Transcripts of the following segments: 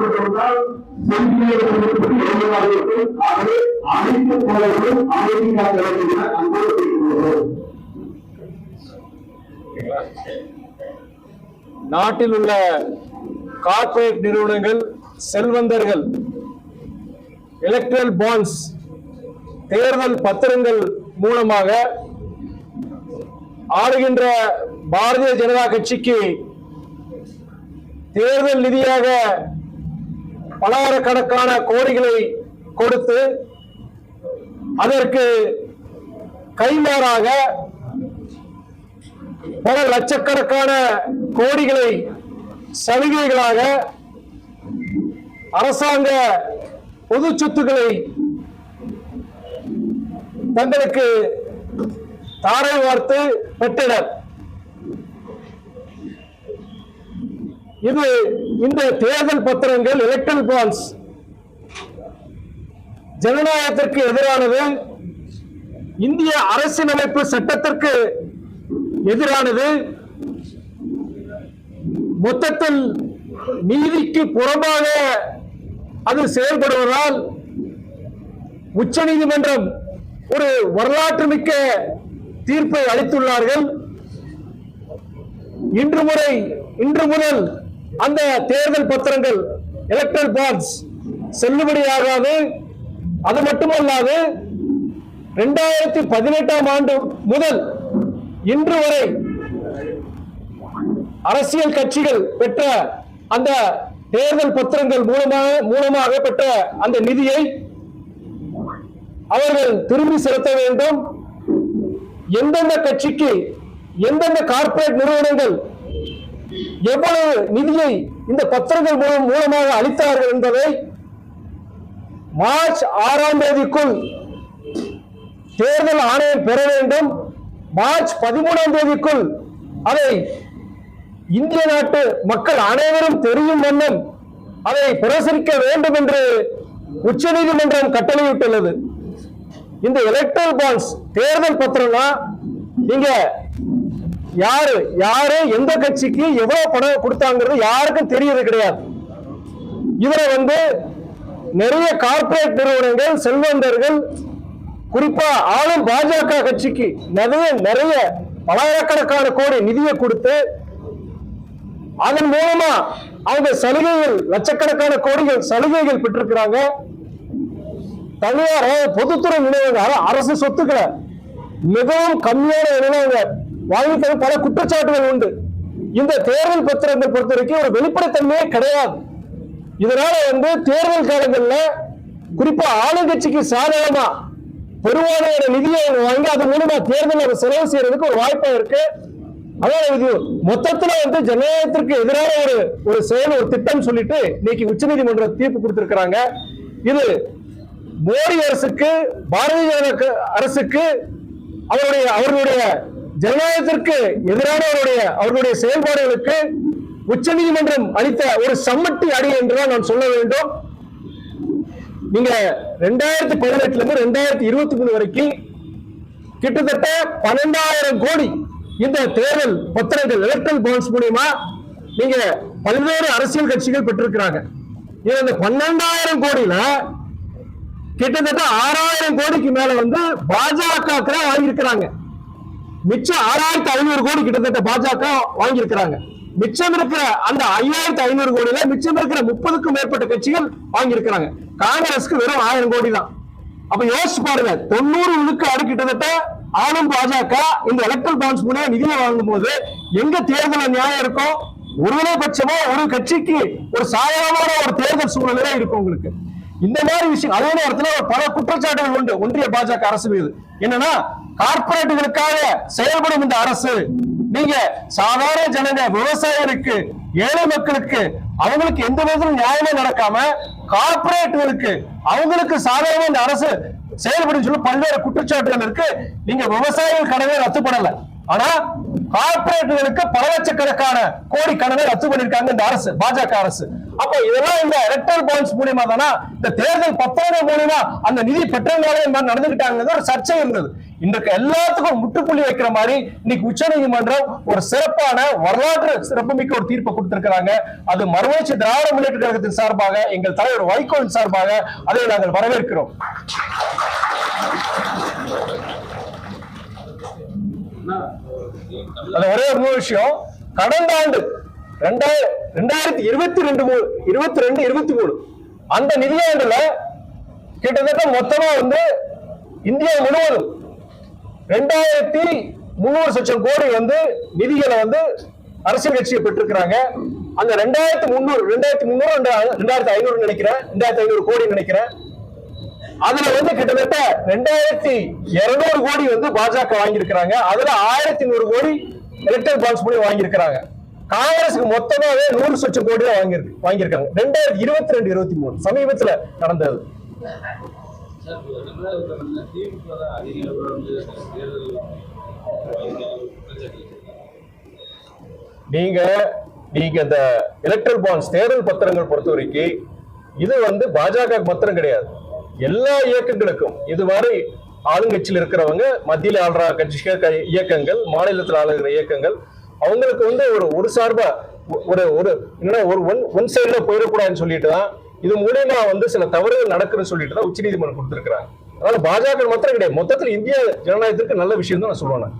இருக்கும். ஆகவே அனைத்து அன்போடு நாட்டில் உள்ள கார்ப்பரேட் நிறுவனங்கள் செல்வந்தர்கள் எலக்ட்ரல் பாண்ட்ஸ் தேர்தல் பத்திரங்கள் மூலமாக ஆடுகின்ற பாரதிய ஜனதா கட்சிக்கு தேர்தல் நிதியாக பலாயிரக்கணக்கான கோடிகளை கொடுத்து அதற்கு கைமாறாக பல லட்சக்கணக்கான கோடிகளை சலுகைகளாக அரசாங்க பொது சொத்துக்களை தங்களுக்கு தாரை வார்த்து பெற்றனர். இது இந்த தேர்தல் பத்திரங்கள் எலக்ட்ரல் பாண்ட்ஸ் ஜனநாயகத்திற்கு எதிரானது இந்திய அரசியலமைப்பு சட்டத்திற்கு எதிரானது மொத்தத்தில் நீதிக்கு புறம்பாக அது செயல்படுவதால் உச்ச நீதிமன்றம் ஒரு வரலாற்று மிக்க தீர்ப்பை அளித்துள்ளார்கள். இன்று முறை இன்று முதல் அந்த தேர்தல் பத்திரங்கள் எலக்ட்ரல் பாண்ட்ஸ் செல்லுபடியாகாது. அது மட்டுமல்லாது இரண்டாயிரத்தி பதினெட்டாம் ஆண்டு முதல் இன்று வரை அரசியல் கட்சிகள் பெற்ற அந்த தேர்தல் பத்திரங்கள் மூலமாக மூலமாக பெற்ற அந்த நிதியை அவர்கள் திரும்பி செலுத்த வேண்டும். எந்தெந்த கட்சிக்கு எந்தெந்த கார்ப்பரேட் நிறுவனங்கள் எவ்வளவு நிதியை இந்த பத்திரங்கள் மூலம் மூலமாக அளித்தார்கள் என்பதை மார்ச் ஆறாம் தேதிக்குள் தேர்தல் ஆணையம் பெற வேண்டும். மார்ச் பதிமூணாம் தேதிக்குள் அதை இந்திய நாட்டு மக்கள் அனைவரும் தெரியும் வண்ணம் அதை பிரசரிக்க வேண்டும் என்று உச்சநீதிமன்றம் கட்டளையிட்டுள்ளது. இந்த எலக்ட்ரல் பாண்ட்ஸ் தேர்தல் பத்திரம்னா நீங்க யாரு யாரு எந்த கட்சிக்கு எவ்வளவு பணம் கொடுத்தாங்கிறது யாருக்கும் தெரியறது கிடையாது. இதுல வந்து நிறைய கார்ப்பரேட் நிறுவனங்கள் செல்வந்தர்கள் குறிப்பா ஆளும் பாஜக கட்சிக்கு நிறைய நிறைய பலாயிரக்கணக்கான கோடி நிதியை கொடுத்து அதன் மூலமா அவங்க சலுகைகள் லட்சக்கணக்கான கோடிகள் சலுகைகள் பெற்றிருக்கிறாங்க. தனியார் பொதுத்துறை நிறுவனங்கள் அரசு சொத்துக்களை மிகவும் கம்மியான நினைவுகள் அவங்க பல குற்றச்சாட்டுகள் உண்டு. இந்த தேர்தல் பத்திரங்கள் பொறுத்த வரைக்கும் ஒரு வெளிப்படைத்தன்மையே கிடையாது. இதனால வந்து தேர்தல் காலங்களில் குறிப்பா ஆளுங்கட்சிக்கு சாதகமா பெருவாரியான நிதியை அவங்க வாங்கி அது மூலமா தேர்தல் அவர் செலவு செய்யறதுக்கு ஒரு வாய்ப்பா இருக்கு. அதான் இது மொத்தத்துல வந்து ஜனநாயகத்திற்கு எதிரான ஒரு ஒரு செயல் ஒரு திட்டம் சொல்லிட்டு இன்னைக்கு உச்சநீதிமன்ற தீர்ப்பு கொடுத்திருக்கிறாங்க. இது மோடி அரசுக்கு பாரதிய ஜனதா அரசுக்கு அவருடைய அவர்களுடைய ஜனநாயகத்திற்கு எதிரான அவருடைய அவர்களுடைய செயல்பாடுகளுக்கு உச்சநீதிமன்றம் அளித்த ஒரு சம்மட்டி அடி என்றுதான் நான் சொல்ல வேண்டும். நீங்க ரெண்டாயிரத்தி பதினெட்டுல இருந்து ரெண்டாயிரத்தி இருபத்தி மூணு வரைக்கும் கிட்டத்தட்ட பன்னெண்டாயிரம் கோடி இந்த தேர்தல் பத்திரங்கள் எலக்ட்ரல் பாண்ட்ஸ் மூலியமா நீங்க பல்வேறு அரசியல் கட்சிகள் பெற்றிருக்கிறாங்க. இது அந்த பன்னெண்டாயிரம் கோடியில கிட்டத்தட்ட ஆறாயிரம் கோடிக்கு மேல வந்து பாஜக வாங்கியிருக்கிறாங்க மிச்சம் ஆறாயிரத்தி ஐநூறு கோடி கிட்டத்தட்ட பாஜக வாங்கியிருக்கிறாங்க. மிச்சம் இருக்கிற அந்த ஐயாயிரத்தி ஐநூறு கோடியில மிச்சம் இருக்கிற முப்பதுக்கும் மேற்பட்ட கட்சிகள் வாங்கியிருக்கிறாங்க. காங்கிரஸ்க்கு வெறும் ஆயிரம் கோடி தான். அப்ப யோசிச்சு பாருங்க தொண்ணூறு விழுக்காடு கிட்டத்தட்ட ஆளும் பாஜக இந்த எலக்ட்ரல் பாண்ட்ஸ் மூலியம் நிதியை வாங்கும் போது எங்க தேர்தல் நியாயம் இருக்கும்? ஒருவரே பட்சமா ஒரு கட்சிக்கு ஒரு சாதகமான ஒரு தேர்தல் சூழ்நிலை இருக்கும் உங்களுக்கு. இந்த மாதிரி விஷயம் அதே நேரத்தில் பல குற்றச்சாட்டுகள் உண்டு ஒன்றிய பாஜக அரசு மீது. என்னன்னா கார்பரேட்டுகளுக்காக செயல்படும் இந்த அரசு நீங்க சாதாரண ஜனங்க விவசாயிகளுக்கு ஏழை மக்களுக்கு அவங்களுக்கு எந்த விதத்திலும் நியாயமே நடக்காம கார்பரேட்டுகளுக்கு அவங்களுக்கு சாதாரண இந்த அரசு செயல்படும் சொல்லி பல்வேறு குற்றச்சாட்டுகள் இருக்கு. நீங்க விவசாயிகள் கடனை ரத்து பண்ணல. ஆனா கார்பரேட்டுகளுக்கு பல லட்சக்கணக்கான கோடி கடனை ரத்து பண்ணிருக்காங்க இந்த அரசு பாஜக அரசு. அப்ப இதெல்லாம் இந்த எலக்ட்ரல் பாண்ட்ஸ் மூலியமா தானா இந்த தேர்தல் பத்தாயிரம் மூலியமா அந்த நிதி பெற்றவங்களே இந்த மாதிரி நடந்துகிட்டாங்க ஒரு சர்ச்சை இருந்தது. இன்றைக்கு எல்லாத்துக்கும் முற்றுப்புள்ளி வைக்கிற மாதிரி இன்னைக்கு உச்சநீதிமன்றம் ஒரு சிறப்பான வரலாற்று சிறப்புமிக்க ஒரு தீர்ப்பை கொடுத்திருக்கிறாங்க. அது மறுமலர்ச்சி திராவிட முன்னேற்ற கழகத்தின் சார்பாக எங்கள் தலைவர் வைகோவின் சார்பாக அதை நாங்கள் வரவேற்கிறோம். அது ஒரே ஒரு விஷயம். கடந்த ஆண்டு ரெண்டாயிரம் ரெண்டாயிரத்தி இருபத்தி ரெண்டு மூணு இருபத்தி ரெண்டு இருபத்தி மூணு. அந்த நிதியாண்டுல கிட்டத்தட்ட மொத்தமா வந்து இந்தியா முழுவதும் ரெண்டாயிரத்தி முந்நூறு லட்சம் கோடி வந்து நிதிகளை வந்து அரசியல் கட்சியை பெற்றிருக்கிறாங்க. அந்த ரெண்டாயிரத்தி முந்நூறு ரெண்டாயிரத்தி முந்நூறு ரெண்டாயிரத்தி ஐநூறு நினைக்கிறேன். ரெண்டாயிரத்தி ஐநூறு கோடி நினைக்கிறேன். அதுல வந்து கிட்டத்தட்ட ரெண்டாயிரத்தி இருநூறு கோடி வந்து பாஜக வாங்கியிருக்கிறாங்க. அதுல ஆயிரத்தி நூறு கோடி எலக்ட்ரல் பாண்ட்ஸ் மூலியம் வாங்கியிருக்கிறாங்க. காங்கிரஸுக்கு மொத்தமாவே நூறு லட்சம் கோடி தான் வாங்கியிருக்கு வாங்கியிருக்காங்க. ரெண்டாயிரத்தி இருபத்தி ரெண்டு இருபத்தி மூணு சமீபத்துல நடந்தது. நீங்க நீங்க இந்த எலக்ட்ரல் பாண்ட்ஸ் தேர்தல் பத்திரங்கள் பொறுத்த வரைக்கும் இது வந்து பாஜக பத்திரம் கிடையாது. எல்லா இயக்கங்களுக்கும் இதுவரை ஆளுங்கட்சியில் இருக்கிறவங்க மத்தியில் ஆளுற கட்சிகள் க- இயக்கங்கள் மாநிலத்தில் ஆளுகிற இயக்கங்கள் அவங்களுக்கு வந்து ஒரு ஒரு சார்பா ஒரு ஒரு என்ன ஒரு ஒன் ஒன் சைடுல போயிடக்கூடாதுன்னு சொல்லிட்டு தான் இது மூலியமா வந்து சில தவறுகள் நடக்குதுன்னு சொல்லிட்டு தான் உச்சநீதிமன்றம் கொடுத்திருக்கிறாங்க. அதனால பாஜக மாத்திரம் கிடையாது. மொத்தத்தில் இந்திய ஜனநாயகத்திற்கு நல்ல விஷயம் தான் நான் சொல்லுவேன்.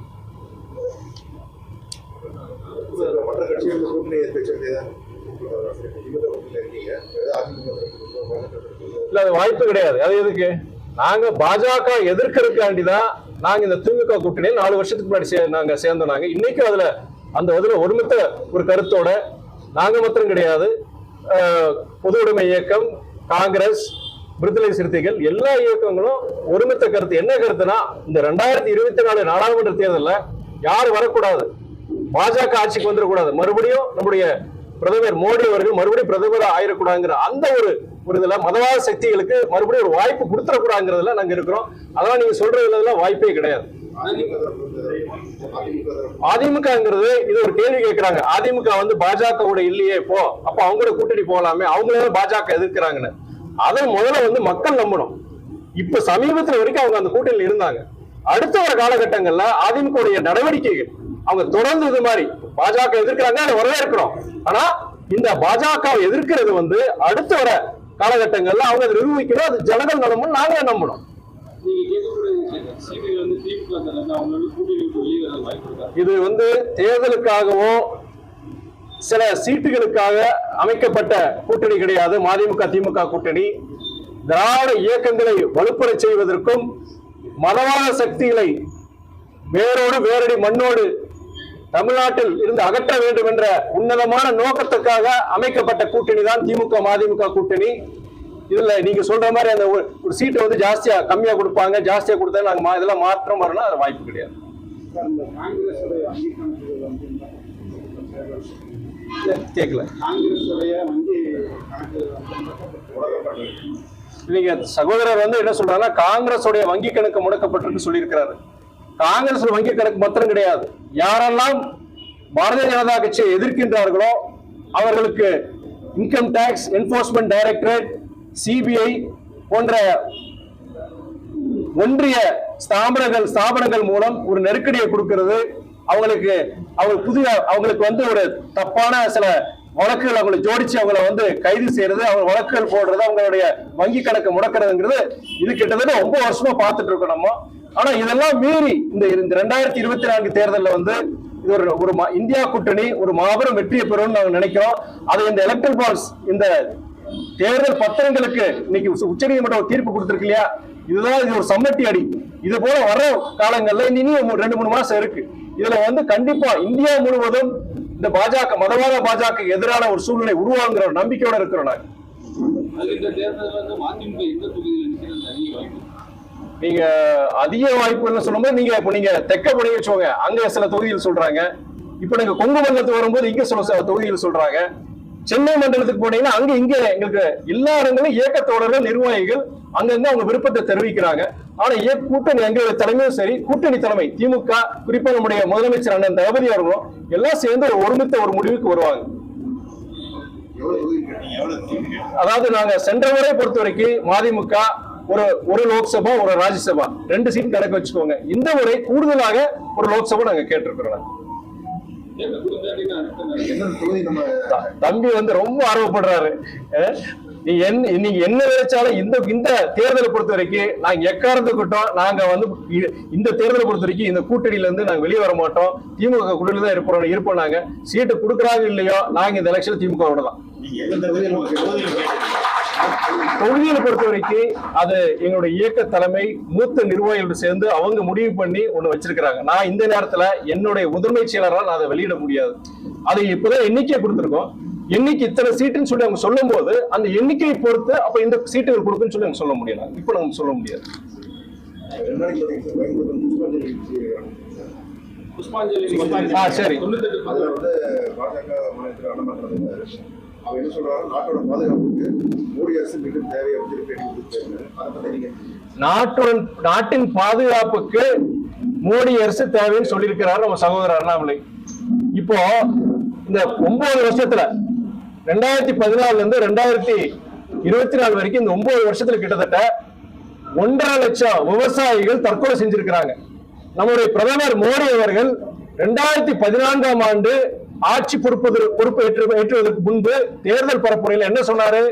இல்ல அது வாய்ப்பு கிடையாது. அது எதுக்கு? நாங்க பாஜக எதிர்க்கிறதுக்காண்டி தான் நாங்க இந்த திமுக கூட்டணியில் நாலு வருஷத்துக்கு முன்னாடி நாங்க சேர்ந்தோம் நாங்க. இன்னைக்கும் அதுல அந்த இதுல ஒருமித்த ஒரு கருத்தோட நாங்க மாத்திரம் கிடையாது. பொது உடைமை இயக்கம் காங்கிரஸ் விடுதலை சிறுத்தைகள் எல்லா இயக்கங்களும் ஒருமித்த கருத்து. என்ன கருத்துனா இந்த ரெண்டாயிரத்தி இருபத்தி நாலு நாடாளுமன்ற தேர்தலில் யார் வரக்கூடாது. பாஜக ஆட்சிக்கு வந்துடக்கூடாது. மறுபடியும் நம்முடைய பிரதமர் மோடி அவர்கள் மறுபடியும் பிரதமர் ஆயிடக்கூடாதுங்கிற அந்த ஒரு ஒரு இதுல மதவாத சக்திகளுக்கு மறுபடியும் ஒரு வாய்ப்பு கொடுத்துடக்கூடாதுங்கிறதுல நாங்க இருக்கிறோம். அதெல்லாம் நீங்க சொல்றதுல வாய்ப்பே கிடையாது. அதிமுகங்கிறது இது ஒரு கேள்வி கேட்கிறாங்க அதிமுக வந்து பாஜக கூட இல்லையே போ அப்ப அவங்க கூட கூட்டணி போகலாமே அவங்களே பாஜக எதிர்க்கிறாங்கன்னு. அதை முதல்ல வந்து மக்கள் நம்பணும். இப்ப சமீபத்துல வரைக்கும் அவங்க அந்த கூட்டணியில் இருந்தாங்க. அடுத்த வர காலகட்டங்கள்ல அதிமுக நடவடிக்கைகள் அவங்க தொடர்ந்து இது மாதிரி பாஜக எதிர்க்கிறாங்க அதை வரவேற்கிறோம். ஆனா இந்த பாஜக எதிர்க்கிறது வந்து அடுத்த வர காலகட்டங்கள்ல அவங்க அதை நிரூபிக்கணும் அது ஜனங்கள் நலமும் நாங்களே நம்பணும். இது வந்து தேர்தலுக்காகவும் சில சீட்டுகளுக்காக அமைக்கப்பட்ட கூட்டணி கிடையாது. மதிமுக திமுக கூட்டணி. திராவிட இயக்கங்களை வலுப்புற செய்வதற்கும் மதவாத சக்திகளை வேரோடு வேரடி மண்ணோடு தமிழ்நாட்டில் இருந்து அகற்ற வேண்டும் என்ற உன்னதமான நோக்கத்துக்காக அமைக்கப்பட்ட கூட்டணி தான் திமுக மதிமுக கூட்டணி. இதுல நீங்க சொல்ற மாதிரி அந்த ஒரு சீட்டை வந்து ஜாஸ்தியா கம்மியா கொடுப்பாங்க ஜாஸ்தியா கொடுத்தா நாங்க இதெல்லாம் மாற்றம் வரணும் அது வாய்ப்பு கிடையாது. கேட்கல நீங்க சகோதரர் வந்து என்ன சொல்றாங்கன்னா காங்கிரஸ் உடைய வங்கி கணக்கு முடக்கப்பட்டிருக்கு சொல்லியிருக்கிறாரு. காங்கிரஸ் வங்கி கணக்கு மாத்திரம் கிடையாது. யாரெல்லாம் பாரதிய ஜனதா கட்சியை எதிர்க்கின்றார்களோ அவர்களுக்கு income tax enforcement directorate CBI போன்ற ஒன்றிய ஸ்தாபனங்கள் ஸ்தாபனங்கள் மூலம் ஒரு நெருக்கடியை கொடுக்கிறது. அவங்களுக்கு அவங்க புதிய அவங்களுக்கு வந்து ஒரு தப்பான சில வழக்குகள் அவங்களை ஜோடிச்சு அவங்கள வந்து கைது செய்யறது அவங்க வழக்குகள் போடுறது அவங்களுடைய வங்கி கணக்கு முடக்கிறதுங்கிறது இது கிட்டத்தட்ட ரொம்ப வருஷமா பார்த்துட்டு இருக்கோம் நம்ம. ஆனா இதெல்லாம் மீறி இந்த இந்த ரெண்டாயிரத்தி இருபத்தி நான்கு தேர்தலில் வந்து இது ஒரு ஒரு மா- இந்தியா கூட்டணி ஒரு மாபெரும் வெற்றியை பெறும்னு நாங்கள் நினைக்கிறோம். அதை இந்த எலக்ட்ரல் பால்ஸ் இந்த தேர்தல் பத்திரங்களுக்கு இன்னைக்கு உச்ச- உச்சநீதிமன்றம் ஒரு தீர்ப்பு கொடுத்திருக்கு இல்லையா? இதுதான் இது ஒரு சம்மட்டி அடி. இது போல வர காலங்கள்ல இனி இனி ஒரு ரெண்டு மூணு மாசம் இருக்கு. இதுல வந்து கண்டிப்பா இந்தியா முழுவதும் இந்த பாஜக மதவாத பாஜக எதிரான ஒரு சூழ்நிலை உருவாங்குற ஒரு நம்பிக்கையோட இருக்கிறோம் நாங்க. தொகுதியில் அதிக வாய்ப்பு நீங்க அதிக வாய்ப்புன்னு சொல்லும்போது நீங்க இப்போ நீங்க தெக்க போனீங்க வச்சுக்கோங்க. அங்க சில தொகுதிகள் சொல்றாங்க. இப்போ நீங்க கொங்கு மண்டலத்துக்கு வரும்போது இங்க சில தொகுதிகள் சொல்றாங்க. சென்னை மண்டலத்துக்கு போனீங்கன்னா அங்க இங்க எங்களுக்கு எல்லா இடங்களும் இயக்க தோழர்கள் நிர்வாகிகள் அங்கங்க அவங்க விருப்பத்தை தெரிவிக்கிறாங்க. ஆனா இயக்க கூட்டணி எங்க தலைமையும் சரி கூட்டணி தலைமை திமுக குறிப்பா நம்முடைய முதலமைச்சர் அண்ணன் தளபதி அவர்களும் எல்லாம் சேர்ந்து ஒரு ஒருமித்த ஒரு முடிவுக்கு வருவாங்க. அதாவது நாங்க சென்ற முறை பொறுத்த வரைக்கும் மதிமுக ஒரு ஒரு லோக்சபா ஒரு ராஜ்யசபா ரெண்டு சீட் கணக்கு வச்சுக்கோங்க. இந்த முறை கூடுதலாக ஒரு லோக்சபா நாங்க கேட்டிருக்கிறோம். தம்பி வந்து ரொம்ப ஆர்வப்படுறாரு. நீ என்ன நீங்க என்ன நினைச்சாலும் இந்த இந்த தேர்தலை பொறுத்த வரைக்கும் நாங்க எக்காரணத்துக்கிட்டோம் நாங்க வந்து இந்த தேர்தலை பொறுத்த வரைக்கும் இந்த கூட்டணியில இருந்து நாங்க வெளியே வர மாட்டோம். திமுக கூட்டணியில தான் இருப்போம் இருப்போம் நாங்க. சீட்டு கொடுக்குறாங்க இல்லையோ நாங்க இந்த எலெக்ஷன் திமுக விட தான். நீங்க எந்த தொகுதியில் நமக்கு தொகுதியில் கேட்டீங்க? தொகுதியை பொறுத்த வரைக்கும் அது எங்களுடைய இயக்க தலைமை மூத்த நிர்வாகிகளோடு சேர்ந்து அவங்க முடிவு பண்ணி ஒண்ணு வச்சிருக்கிறாங்க. நான் இந்த நேரத்துல என்னுடைய முதன்மை செயலரால் நான் அதை வெளியிட முடியாது. அதை இப்பதான் எண்ணிக்கை கொடுத்திருக்கோம். எண்ணிக்கை இத்தனை சீட்டுன்னு சொல்லி அவங்க சொல்லும் போது அந்த எண்ணிக்கையை பொறுத்து அப்ப இந்த சீட்டுகள் கொடுக்குன்னு சொல்லி அவங்க சொல்ல முடியல. இப்ப நம்ம சொல்ல முடியாது. ரெண்டு நாளைக்கு பார்த்தீங்க சார். அவர் என்ன சொல்றாரு? நாட்டோட பாதுகாப்புக்கு மோடி அரசு மீண்டும் தேவை அப்படின்னு நாட்டுடன் நாட்டின் பாதுகாப்புக்கு மோடி அரசு தேவைன்னு சொல்லியிருக்கிறார் நம்ம சகோதரர் அண்ணாமலை. இப்போ இந்த ஒன்பது வருஷத்துல ரெண்டாயிரத்தி பதினாலுல இருந்து ரெண்டாயிரத்தி இருபத்தி நாலு வரைக்கும் இந்த ஒன்பது வருஷத்துல கிட்டத்தட்ட ஒன்றரை லட்சம் விவசாயிகள் தற்கொலை செஞ்சிருக்கிறாங்க. நம்முடைய பிரதமர் மோடி அவர்கள் ரெண்டாயிரத்தி பதினான்காம் ஆண்டு ஆட்சி பொறுப்பது பொறுப்பு ஏற்று ஏற்றுவதற்கு முன்பு தேர்தல் பரப்புரையில் என்ன சொன்னாரு?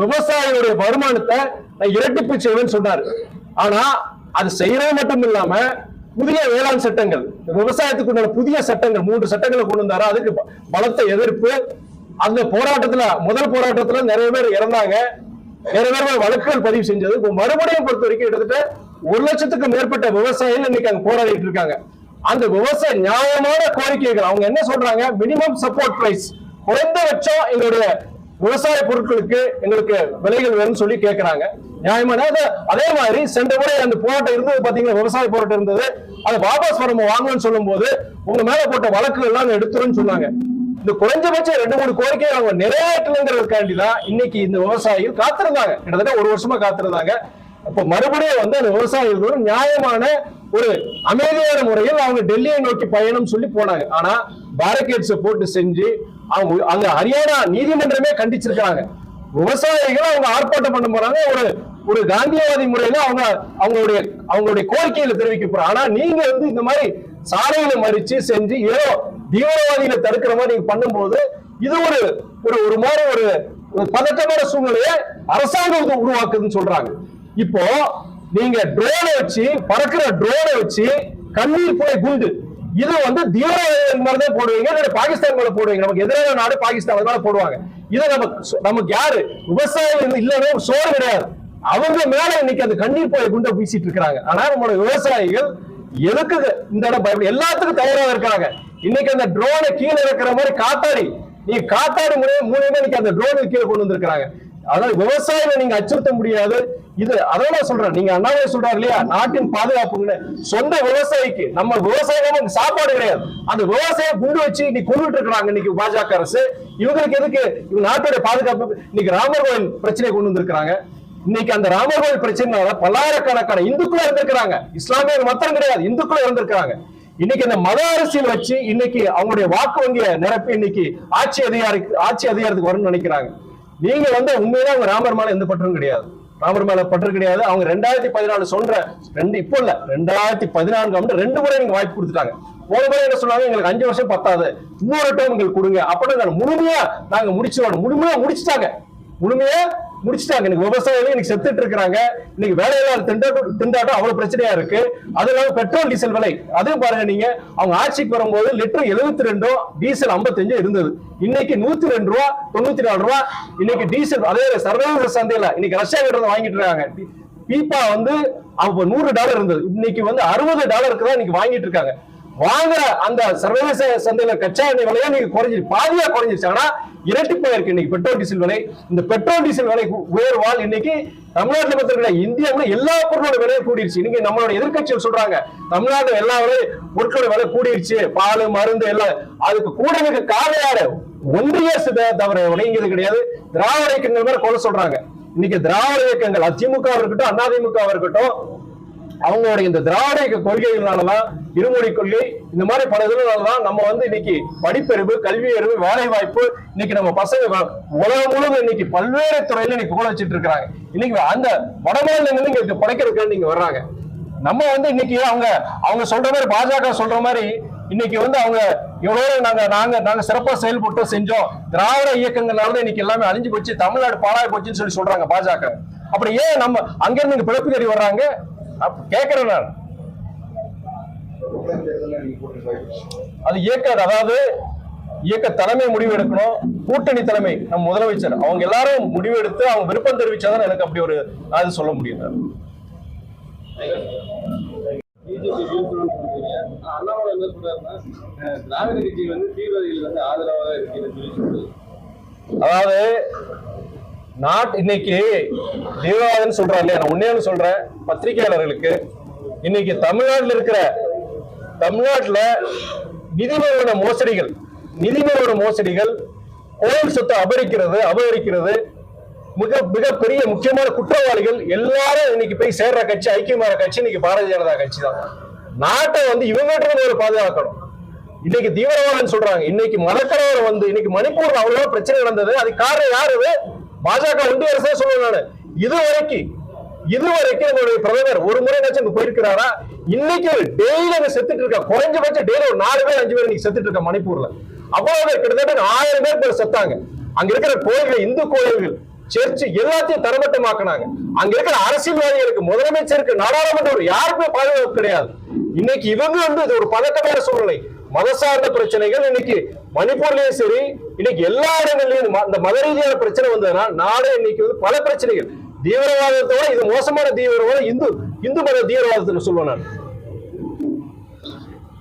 விவசாயிகளுடைய வருமானத்தை நான் இரட்டிப்பு செய்வேன்னு சொன்னாரு. ஆனா அது செய்யறது மட்டும் இல்லாம புதிய வேளாண் சட்டங்கள் விவசாயத்துக்கு உண்டான புதிய சட்டங்கள் மூன்று சட்டங்களை கொண்டு வந்தாரா. அதுக்கு பலத்த எதிர்ப்பு அந்த போராட்டத்துல முதல் போராட்டத்துல நிறைய பேர் இறந்தாங்க. நிறைய பேர் வழக்குகள் பதிவு செஞ்சது. இப்போ மறுபடியும் பொறுத்த வரைக்கும் கிட்டத்தட்ட ஒரு லட்சத்துக்கு மேற்பட்ட விவசாயிகள் இன்னைக்கு அங்க போராடிட்டு இருக்காங்க. அந்த விவசாய நியாயமான கோரிக்கைகள் அவங்க என்ன சொல்றாங்க? மினிமம் சப்போர்ட் பிரைஸ் குறைந்தபட்சம் எங்களுடைய விவசாய பொருட்களுக்கு எங்களுக்கு விலைகள் வேணும்னு சொல்லி கேட்கறாங்க நியாயமான அதே. மாதிரி சென்ற முறை அந்த போராட்டம் இருந்தது பாத்தீங்கன்னா விவசாய போராட்டம் இருந்தது. அது வாபஸ் வர வாங்கணும்னு சொல்லும் போது உங்க மேல போட்ட வழக்குகள் எல்லாம் எடுத்துருன்னு சொன்னாங்க. இந்த குறைஞ்சபட்சம் ரெண்டு மூணு கோரிக்கையை அவங்க நிறைவேற்றணுங்கிறதுக்காண்டி தான் இன்னைக்கு இந்த விவசாயிகள் காத்திருந்தாங்க. கிட்டத்தட்ட ஒரு வருஷமா காத்திருந்தாங்க. அப்ப மறுபடியும் வந்து அந்த விவசாயிகள் நியாயமான ஒரு அமைதியான முறையில் அவங்க டெல்லியை நோக்கி பயணம் சொல்லி போனாங்க. ஆனா பேரிகேட்ஸை போட்டு செஞ்சு அவங்க அங்க ஹரியானா நீதிமன்றமே கண்டிச்சிருக்காங்க விவசாயிகள் அவங்க ஆர்ப்பாட்டம் பண்ண போறாங்க. ஒரு ஒரு காந்தியவாதி முறையில அவங்க அவங்களுடைய அவங்களுடைய கோரிக்கையில தெரிவிக்க போறாங்க. ஆனா நீங்க வந்து இந்த மாதிரி சாலையில மறிச்சு செஞ்சு ஏதோ தீவிரவாதிகளை தடுக்கிற மாதிரி நீங்க பண்ணும்போது இது ஒரு ஒரு ஒரு மாதிரி ஒரு ஒரு பதட்டமான சூழ்நிலையை அரசாங்கம் உருவாக்குதுன்னு சொல்றாங்க. இப்போ நீங்க ட்ரோனை வச்சு பறக்கிற ட்ரோனை வச்சு கண்ணீர் போய் குண்டு இது வந்து தீவிரவாதிகள் மேல தான் போடுவீங்க பாகிஸ்தான் மேல போடுவீங்க? நமக்கு எதிரான நாடு பாகிஸ்தான் மேல போடுவாங்க. இது நமக்கு நமக்கு யாரு? விவசாயம் இல்லவே சோறு கிடையாது. அவங்க மேல இன்னைக்கு அந்த கண்ணீர் போய் குண்டை வீசிட்டு இருக்கிறாங்க. ஆனா நம்மளோட விவசாயிகள் எதுக்கு இந்த இடம் பயப்பட எல்லாத்துக்கும் தயாரா இருக்காங்க. இன்னைக்கு அந்த ட்ரோனை கீழே இருக்கிற மாதிரி காத்தாடி. நீ காத்தாடி முறையை மூலியமா நீங்க அந்த ட்ரோனை கீழே கொண்டு வந்திருக்கிறாங்க. அதாவது விவசாயம் நீங்க அச்சுறுத்த முடியாது. இது அதான் நான் சொல்றேன். நீங்க அண்ணாவே சொல்றாரு இல்லையா? நாட்டின் பாதுகாப்புன்னு. சொந்த விவசாயிக்கு நம்ம விவசாயம் சாப்பாடு கிடையாது. அந்த விவசாய குண்டு வச்சு நீ கொண்டுட்டு இருக்கிறாங்க இன்னைக்கு பாஜக அரசு. இவங்களுக்கு எதுக்கு? இவங்க நாட்டுடைய பாதுகாப்பு. இன்னைக்கு ராமர் கோயில் பிரச்சனையை கொண்டு வந்திருக்கிறாங்க. இன்னைக்கு அந்த ராமர் கோயில் பிரச்சனைனால பல்லாயிரக்கணக்கான இந்துக்களும் இருந்திருக்கிறாங்க இஸ்லாமியர் மாத்திரம் கிடையாது இந்துக்களும் இருந்திருக்கிறாங்க இன்னைக்கு இந்த மத அரசியல் வச்சு இன்னைக்கு அவங்களுடைய வாக்கு வங்கிய நிரப்பி இன்னைக்கு ஆட்சி அதிகாரி ஆட்சி அதிகாரத்துக்கு வரும்னு நினைக்கிறாங்க. நீங்க வந்து உண்மையிலே அவங்க ராமர் மேல எந்த பற்றும் கிடையாது. ராமர் மேல பற்று கிடையாது. அவங்க ரெண்டாயிரத்தி பதினாலு சொல்ற ரெண்டு இப்போ இல்ல ரெண்டாயிரத்தி பதினான்கு ஆண்டு ரெண்டு முறை நீங்க வாய்ப்பு கொடுத்துட்டாங்க. போன முறை என்ன சொன்னாங்க? எங்களுக்கு அஞ்சு வருஷம் பத்தாது. இன்னொரு டைம் எங்களுக்கு கொடுங்க. அப்படின்னு முழுமையா நாங்க முடிச்சிடணும் முழுமையா முடிச்சிட்டாங்க. முழுமையா முடிச்சிட்டாங்க. இன்னைக்கு விவசாயிகள் இன்னைக்கு செத்துட்டு இருக்கிறாங்க. இன்னைக்கு வேலையில்லாத திண்டாட்டம் திண்டாட்டம் அவ்வளவு பிரச்சனையா இருக்கு. அது இல்லாம பெட்ரோல் டீசல் விலை. அதுவும் பாருங்க நீங்க. அவங்க ஆட்சிக்கு வரும்போது லிட்டர் எழுபத்தி ரெண்டும் டீசல் 55 இருந்தது. இன்னைக்கு நூத்தி ரெண்டு ரூபா தொண்ணூத்தி நாலு ரூபா. இன்னைக்கு டீசல் அதே சர்வதேச சந்தையில இன்னைக்கு ரஷ்யா கிட்ட வாங்கிட்டு இருக்காங்க. பீப்பா வந்து அப்ப நூறு டாலர் இருந்தது. இன்னைக்கு வந்து அறுபது டாலருக்கு தான் இன்னைக்கு வாங்கிட்டு இருக்காங்க. வாங்குற அந்த சர்வதேச சந்தையில கச்சா எண்ணெய் விலையா நீங்க குறைஞ்சிரு பாதியா குறைஞ்சிருச்சு. ஆனா இரட்டிப்பா இருக்கு இன்னைக்கு பெட்ரோல் டீசல் விலை இந்த பெட்ரோல் டீசல் விலை உயர்வால் இன்னைக்கு தமிழ்நாட்டில் மட்டும் இந்தியாவில் எல்லா பொருளோட விலையும் கூடிருச்சு. இன்னைக்கு நம்மளோட எதிர்கட்சிகள் சொல்றாங்க தமிழ்நாட்டில் எல்லா விலை பொருட்களோட விலை கூடிருச்சு பால் மருந்து எல்லாம். அதுக்கு கூடுதலுக்கு காரணம் யாரு ஒன்றிய அரசு தவிர உடைங்கிறது கிடையாது. திராவிட இயக்கங்கள் மேல கொலை சொல்றாங்க. இன்னைக்கு திராவிட இயக்கங்கள் அதிமுக இருக்கட்டும் அதிமுக இருக்கட்டும் அவங்களுடைய இந்த திராவிட இயக்க கொள்கைகளாலதான் இருமொழி கொள்கை இந்த மாதிரி பல இதுனாலதான் நம்ம வந்து இன்னைக்கு படிப்பறிவு கல்வி அறிவு வேலை வாய்ப்பு இன்னைக்கு நம்ம பசங்க உலகம் முழுவதும் இன்னைக்கு பல்வேறு துறையில இன்னைக்கு புகழ வச்சுட்டு இருக்காங்க இன்னைக்கு அந்த வடமாநிலங்கள் இங்க படைக்கிறதுக்கு நீங்க வர்றாங்க. நம்ம வந்து இன்னைக்கு அவங்க அவங்க சொல்ற மாதிரி பாஜக சொல்ற மாதிரி இன்னைக்கு வந்து அவங்க இவ்வளவு நாங்க நாங்க நாங்க சிறப்பா செயல்பட்டு செஞ்சோம். திராவிட இயக்கங்களால இன்னைக்கு எல்லாமே அழிஞ்சு போச்சு தமிழ்நாடு பாழாய் போச்சுன்னு சொல்லி சொல்றாங்க பாஜக. அப்படி ஏன் நம்ம அங்க இருந்து இங்க தேடி வர்றாங்க? அப்ப கேக்குறேன் நான். அது இயக்க அதாவது இயக்க தலைமை முடிவு எடுக்கணும் கூட்டணி தலைமை நம்ம முதலமைச்சர். அவங்க எல்லாரும் முடிவு எடுத்து அவங்க விருப்பம் தெரிவிச்சாதான் எனக்கு அப்படி ஒரு அது சொல்ல முடியும். அண்ணாமலை என்ன சொல்றாருன்னா திராவிட கட்சி வந்து தீவிரவாதிகள் வந்து ஆதரவாக அதாவது நாட் இன்னைக்கு தீபாவளின்னு சொல்றாரு இல்லையா நான் உண்மையானு சொல்றேன் பத்திரிகையாளர்களுக்கு இன்னைக்கு தமிழ்நாட்டில் இருக்கிற தமிழ்நாட்டில் நிதி நிறுவன மோசடிகள் நிதி நிறுவன மோசடிகள் கோயில் சொத்தை அபகரிக்கிறது அபகரிக்கிறது மிக மிகப்பெரிய முக்கியமான குற்றவாளிகள் எல்லாரும் இன்னைக்கு போய் சேர்ற கட்சி ஐக்கியமான கட்சி இன்னைக்கு பாரதிய ஜனதா கட்சி தான். நாட்டை வந்து இவங்ககிட்ட ஒரு பாதுகாக்கணும். இன்னைக்கு தீவிரவாதம் சொல்றாங்க. இன்னைக்கு மதக்கலவரம் வந்து இன்னைக்கு மணிப்பூர்ல அவ்வளவு பிரச்சனை நடந்தது. அதுக்கு காரணம் யாரு பாஜக ஒன்று அரசே சொல்லுவேன் நானு. இதுவரைக்கும் இதுவரைக்கும் நம்மளுடைய பிரதமர் ஒரு முறை அங்க போயிருக்கிறாரா? இன்னைக்கு டெய்லி அங்க செத்துட்டு இருக்கா குறைஞ்சபட்சம் டெய்லி ஒரு நாலு பேர் அஞ்சு பேர் இன்னைக்கு செத்துட்டு இருக்க மணிப்பூர்ல. அவ்வளவு பேர் கிட்டத்தட்ட ஆயிரம் பேர் பேர் செத்தாங்க. அங்க இருக்கிற கோயில்கள் இந்து கோயில்கள் சர்ச்சு எல்லாத்தையும் தரமட்டமாக்குனாங்க அங்க இருக்கிற அரசியல்வாதிகளுக்கு முதலமைச்சருக்கு நாடாளுமன்றம் யாருக்குமே பாதுகாப்பு கிடையாது. இன்னைக்கு இவங்க வந்து இது ஒரு பதட்டமான சூழ்நிலை. மதசார்ந்த பிரச்சனைகள் இன்னைக்கு மணிப்பூர்லயும் சரி இன்னைக்கு எல்லா இடங்கள்லயும் ம- இந்த மத ரீதியான பிரச்சனை வந்ததுன்னா நாடு இன்னைக்கு வந்து பல பிரச்சனைகள். தீவிரவாதத்தோட இது மோசமான தீவிரவாதம் இந்து இந்து மத தீவிரவாதத்தை சொல்லுவேன் நான்.